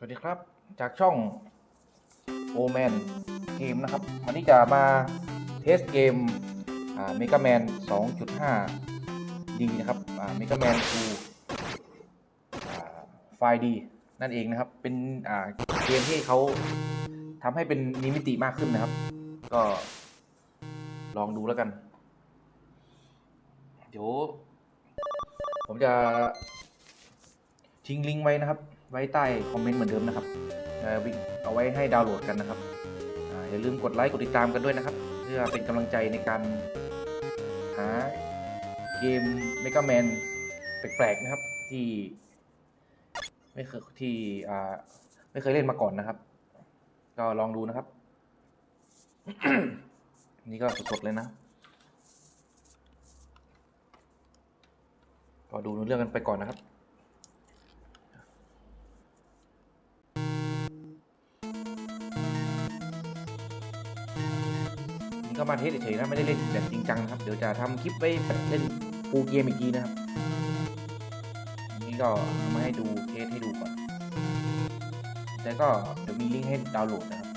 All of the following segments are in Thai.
สวัสดีครับ จากช่องโอแมนเกมนะครับ วันนี้จะมาเทสเกมเมกาแมน 2.5ดีนะครับเมกาแมนทูไฟดีนั่นเองนะครับ เป็นเกมที่เขาทำให้เป็นมีมิติมากขึ้นนะครับ ก็ลองดูแล้วกัน เดี๋ยว ผมจะทิ้งลิงก์ไว้นะครับ ไว้ใต้คอมเมนต์เหมือนเดิมนะครับเอาไว้ให้ดาวน์โหลดกันนะครับอย่าลืมกดไลค์กดติดตามกันด้วยนะครับ เพื่อเป็นกำลังใจในการหาเกม Mega Man แปลกๆนะครับ ที่ไม่เคยที่ไม่เคยเล่นมาก่อนนะครับ ก็ลองดูนะครับ นี่ก็สดๆเลยนะ ก็ดูเรื่องกันไปก่อนนะครับ ก็มาเทสเฉยๆนะไม่ได้เล่นแบบจริงจังนะครับ เดี๋ยวจะทำคลิปไว้แบบเล่นฟูเกมอีกทีนะครับ นี่ก็เอามาให้ดูเทสให้ดูก่อน แต่ก็เดี๋ยวมีลิงก์ให้ดาวน์โหลดนะครับ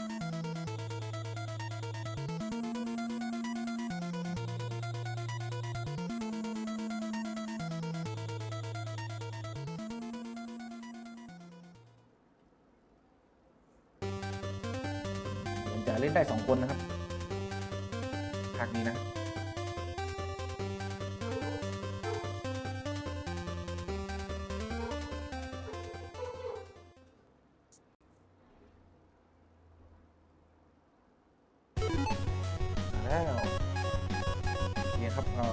จะเล่นได้สองคนนะครับ นี้นะแล้วเนี่ยครับก็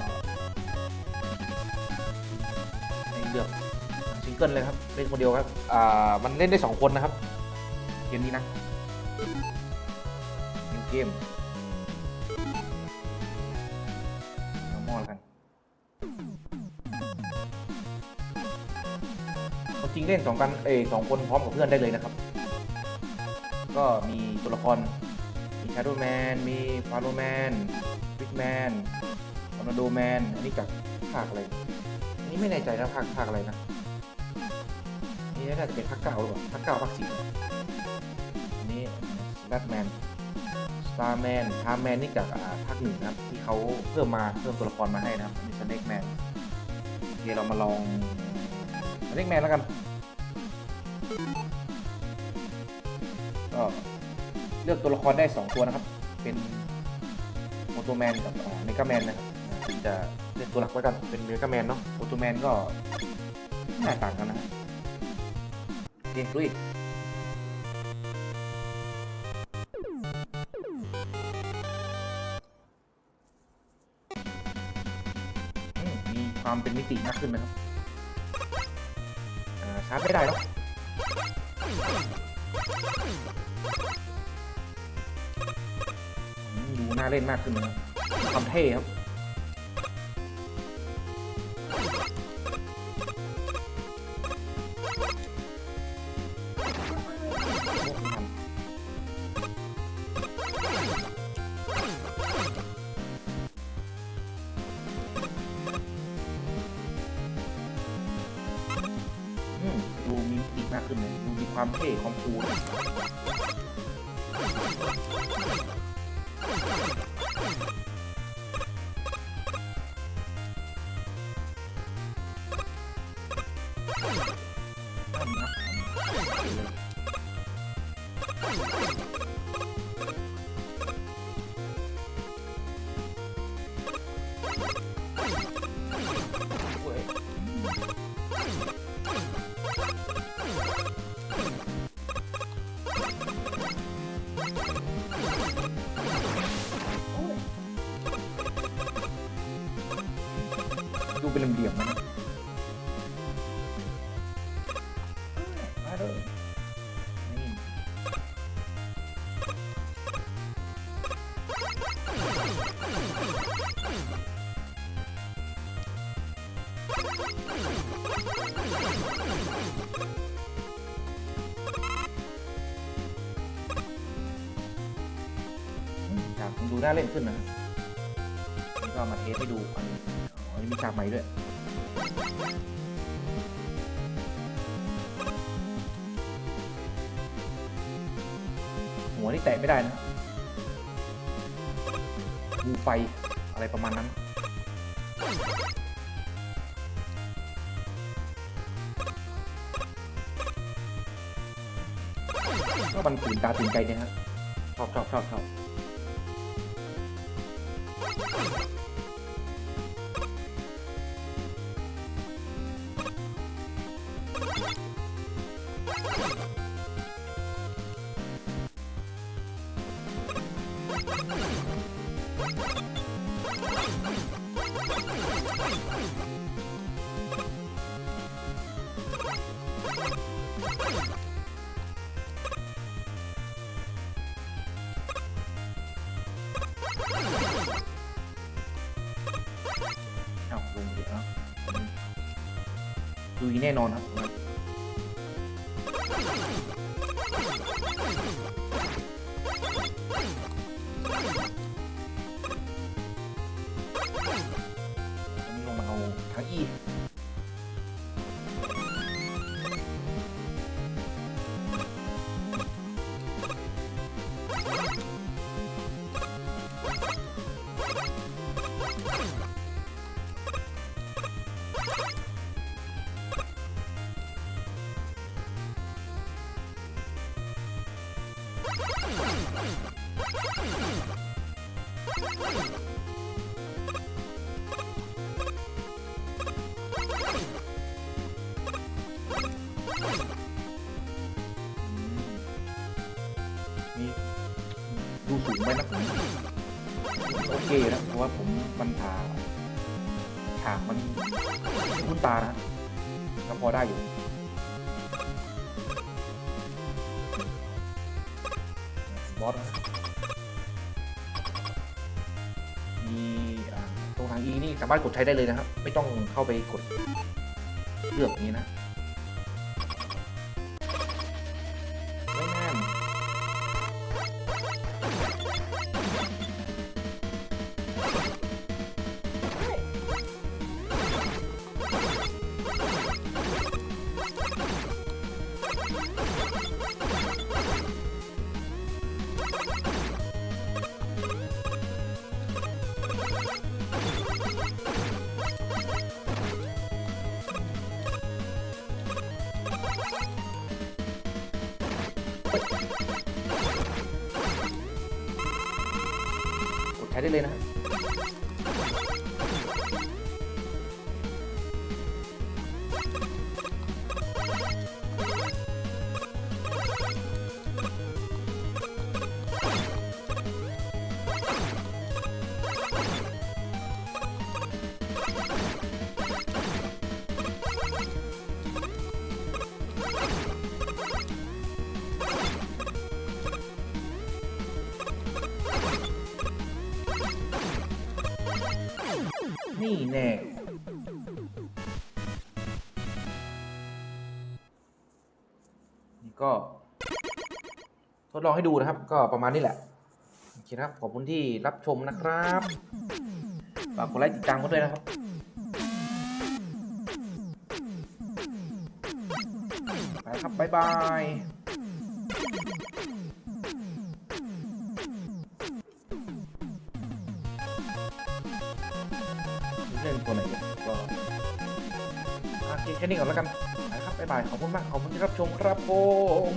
ให้เลือกซิงเกิลเลยครับ เล่นคนเดียวครับ อ่า มันเล่นได้สองคนนะครับ เกมนี้นะ เกมเอา จริงเล่นสองกันเอยสองคนพร้อมกับเพื่อนได้เลยนะครับ ก็มีตัวละคร มี Shadow Man มี f a r o Man Big Man Tornado Man อันนี้จากภาคอะไร อันนี้ไม่แน่ใจนะภาคภาคอะไรนะ นี่น่าจะเป็นภาคเก้าหรือเปล่าภาคเก้าภาคสี่อันนี้ Batman Starman Starman นี่จากอ่าภาคหนึ่งนะครับ ที่เขาเพิ่มมาเพิ่มตัวละครมาให้นะครับอันนี้ Snake Man โอเคเรามาลอง Snake Man แล้วกันก็เลือกตัวละครได้ 2 ตัวนะครับ เป็นโอโตแมนกับเมกาแมนนะครับจะเลือกตัวหลักไว้กันเป็นเมกาแมนเนาะโอโตแมนก็ไม่น่าต่างกันนะเรียนด้วยอืมมีความเป็นมิติมากขึ้นนะครับ หาไม่ได้เนาะอืมดูน่าเล่นมากขึ้นนะความเท่ครับากขึ้นเลยดูมีความเท่ความคูล ดูน่าเล่นขึ้นนะนี่ก็มาเทสให้ดูอันนี้อันนี้มีฉากใหม่ด้วยอวนี่แตะไม่ได้นะงูไฟอะไรประมาณนั้นก็มันตื่นตาตื่นใจเนี่ยฮะชอบชอบชอบชอบ เลุยแน่นอนครับอันนี้ลงมาเอาทั้งอี นี่ดูสูงไปนะผมโอเคนะเพราะว่าผมมันผ่าฉากมันคุ้นตานะก็พอได้อยู่ บอสมีตรงทาง E นี่สามารถกดใช้ได้เลยนะครับ ไม่ต้องเข้าไปกดเลือกนี้นะ กดใช้ได้เลยนะ นี่แน่นี่ก็ ทดลองให้ดูนะครับ ก็ประมาณนี้แหละ โอเคครับ ขอบคุณที่รับชมนะครับ ฝากกดไลค์ติดตามกันด้วยนะครับไปครับ บ๊ายบาย แค่นี้ก่อนแล้วกันนะครับบ๊ายบายขอบคุณมากขอบคุณที่รับชมครับผม